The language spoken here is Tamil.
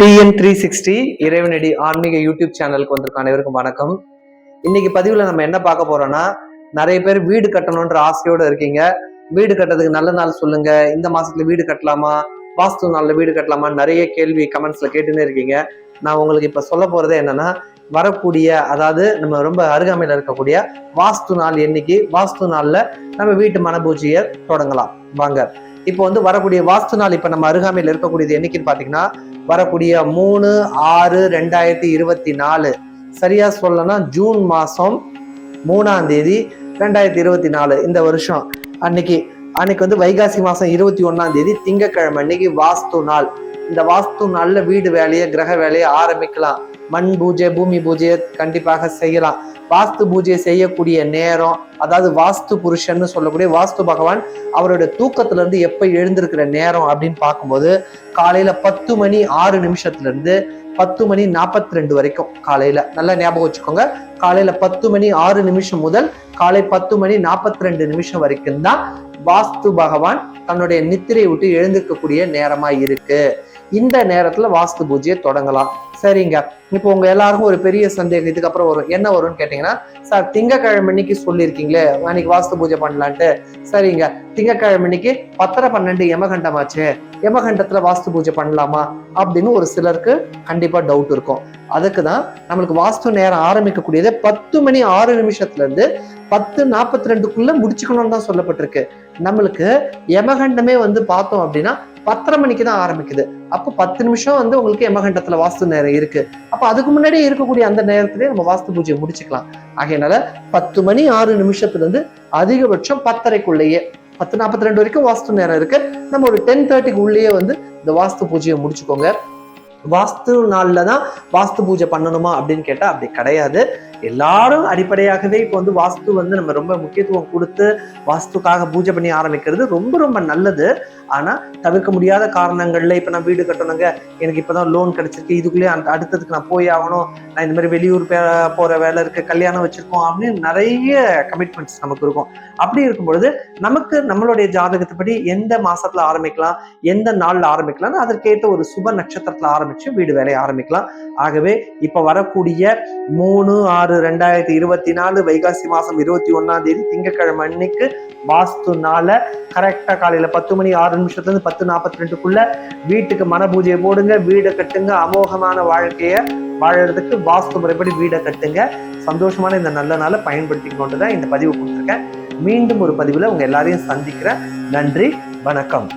டிஎன் த்ரீ சிக்ஸ்டி இறைவனடி ஆன்மீக யூடியூப் சேனலுக்கு வந்திருக்க அனைவருக்கும் வணக்கம். இன்னைக்கு பதிவில் நம்ம என்ன பார்க்க போறோம்னா நிறைய பேர் வீடு கட்டணுன்ற ஆசையோட இருக்கீங்க. வீடு கட்டுறதுக்கு நல்ல நாள் சொல்லுங்க. இந்த மாசத்துல வீடு கட்டலாமா? வாஸ்து நாள்ல வீடு கட்டலாமா? நிறைய கேள்வி கமெண்ட்ஸ்ல கேட்டுன்னே இருக்கீங்க. நான் உங்களுக்கு இப்ப சொல்ல போறது என்னன்னா வரக்கூடிய அதாவது நம்ம ரொம்ப அருகாமையில் இருக்கக்கூடிய வாஸ்து நாள் என்னைக்கு? வாஸ்து நாள்ல நம்ம வீட்டு மனபூஜையை தொடங்கலாம். வாங்க. இப்போ வந்து வரக்கூடிய வாஸ்து நாள் இப்ப நம்ம அருகாமையில் இருக்கக்கூடியது என்னைக்குன்னு பாத்தீங்கன்னா வரக்கூடிய மூணு ஆறு ரெண்டாயிரத்தி இருபத்தி நாலு. சரியா சொல்லனா ஜூன் மாசம் மூணாம் தேதி ரெண்டாயிரத்தி இருபத்தி நாலு இந்த வருஷம். அன்னைக்கு அன்னைக்கு வந்து வைகாசி மாசம் இருபத்தி ஒண்ணாம் தேதி திங்கக்கிழமை அன்னைக்கு வாஸ்து நாள். இந்த வாஸ்து நாளில் வீடு வேலையை கிரக வேலையை ஆரம்பிக்கலாம். மண் பூஜை பூமி பூஜையை கண்டிப்பாக செய்யலாம். வாஸ்து பூஜை செய்யக்கூடிய நேரம் அதாவது வாஸ்து புருஷன்னு சொல்லக்கூடிய வாஸ்து பகவான் அவருடைய தூக்கத்துல இருந்து எப்ப எழுந்திருக்கிற நேரம் அப்படின்னு பார்க்கும்போது காலையில பத்து மணி ஆறு நிமிஷத்துல இருந்து பத்து மணி நாற்பத்தி ரெண்டு வரைக்கும் காலையில. நல்லா ஞாபகம் வச்சுக்கோங்க. காலையில பத்து மணி ஆறு நிமிஷம் முதல் காலை பத்து மணி நாற்பத்தி ரெண்டு நிமிஷம் வரைக்கும் தான் வாஸ்து பகவான் தன்னுடைய நித்திரை விட்டு எழுந்திருக்கக்கூடிய நேரமா இருக்கு. இந்த நேரத்துல வாஸ்து பூஜையை தொடங்கலாம். சரிங்க. இப்போ உங்க எல்லாருக்கும் ஒரு பெரிய சந்தேகம் இதுக்கப்புறம் வரும் என்ன வரும்னு கேட்டீங்கன்னா சார் திங்கக்கிழமை இன்னைக்கு சொல்லியிருக்கீங்களே அன்னைக்கு வாஸ்து பூஜை பண்ணலான்ட்டு. சரிங்க. திங்கக்கிழமை அன்னைக்கு பத்தரை பன்னெண்டு யமகண்டமாச்சு யமகண்டத்துல வாஸ்து பூஜை பண்ணலாமா அப்படின்னு ஒரு சிலருக்கு கண்டிப்பா டவுட் இருக்கும். அதுக்கு தான் நம்மளுக்கு வாஸ்து நேரம் ஆரம்பிக்கக்கூடியது பத்து மணி ஆறு நிமிஷத்துல இருந்து பத்து நாற்பத்தி ரெண்டுக்குள்ள முடிச்சுக்கணும்னு தான் சொல்லப்பட்டிருக்கு. நம்மளுக்கு யமகண்டமே வந்து பார்த்தோம் அப்படின்னா பத்தரை மணிக்கு தான் ஆரம்பிக்குது. அப்போ பத்து நிமிஷம் வந்து உங்களுக்கு எமகண்டத்துல வாஸ்து நேரம் இருக்கு. அப்போ அதுக்கு முன்னாடியே இருக்கக்கூடிய அந்த நேரத்திலே நம்ம வாஸ்து பூஜையை முடிச்சுக்கலாம். ஆகையனால பத்து மணி ஆறு நிமிஷத்துல இருந்து அதிகபட்சம் பத்தரைக்குள்ளேயே பத்து நாற்பத்தி ரெண்டு வரைக்கும் வாஸ்து நேரம் இருக்கு. நம்ம ஒரு டென் தேர்ட்டிக்கு உள்ளேயே வந்து இந்த வாஸ்து பூஜையை முடிச்சுக்கோங்க. வாஸ்து நாளில் தான் வாஸ்து பூஜை பண்ணணுமா அப்படின்னு கேட்டா அப்படி கிடையாது. எல்லாரும் அடிப்படையாகவே இப்போ வந்து வாஸ்து வந்து நம்ம ரொம்ப முக்கியத்துவம் கொடுத்து வாஸ்துக்காக பூஜை பண்ணி ஆரம்பிக்கிறது ரொம்ப ரொம்ப நல்லது. ஆனா தவிர்க்க முடியாத காரணங்கள்ல இப்ப நான் வீடு கட்டணுங்க எனக்கு இப்பதான் லோன் கிடைச்சிருக்கு இதுக்குள்ளேயே அந்த அடுத்ததுக்கு நான் போய் ஆகணும் நான் இந்த மாதிரி வெளியூர் போகிற போற வேலை இருக்கு கல்யாணம் வச்சிருக்கோம் அப்படின்னு நிறைய கமிட்மெண்ட்ஸ் நமக்கு இருக்கும். அப்படி இருக்கும் பொழுது நமக்கு நம்மளுடைய ஜாதகத்துப்படி எந்த மாசத்துல ஆரம்பிக்கலாம் எந்த நாள்ல ஆரம்பிக்கலாம் அதற்கேற்ற ஒரு சுப நட்சத்திரத்துல ஆரம்பிச்சு வீடு வேலையை ஆரம்பிக்கலாம். ஆகவே இப்ப வரக்கூடிய மூணு ஆறு ரெண்டாயிரத்தி இருபத்தி நாலு வைகாசி மாசம் இருபத்தி ஒன்னாம் தேதி திங்கட்கிழமை அன்னைக்கு வாஸ்து நாள கரெக்டா காலையில பத்து மணி ஆறு நிமிஷத்துல இருந்து பத்து நாற்பத்தி ரெண்டுக்குள்ள வீட்டுக்கு மன பூஜையை போடுங்க வீடை கட்டுங்க அமோகமான வாழ்க்கைய வாழறதுக்கு வாஸ்து முறைப்படி வீடை கட்டுங்க. சந்தோஷமான இந்த நல்ல நாளை பயன்படுத்திக்கொண்டு தான் இந்த பதிவு கொடுத்துருக்கேன். மீண்டும் ஒரு பதிவுல உங்க எல்லாரையும் சந்திக்கிறேன். நன்றி வணக்கம்.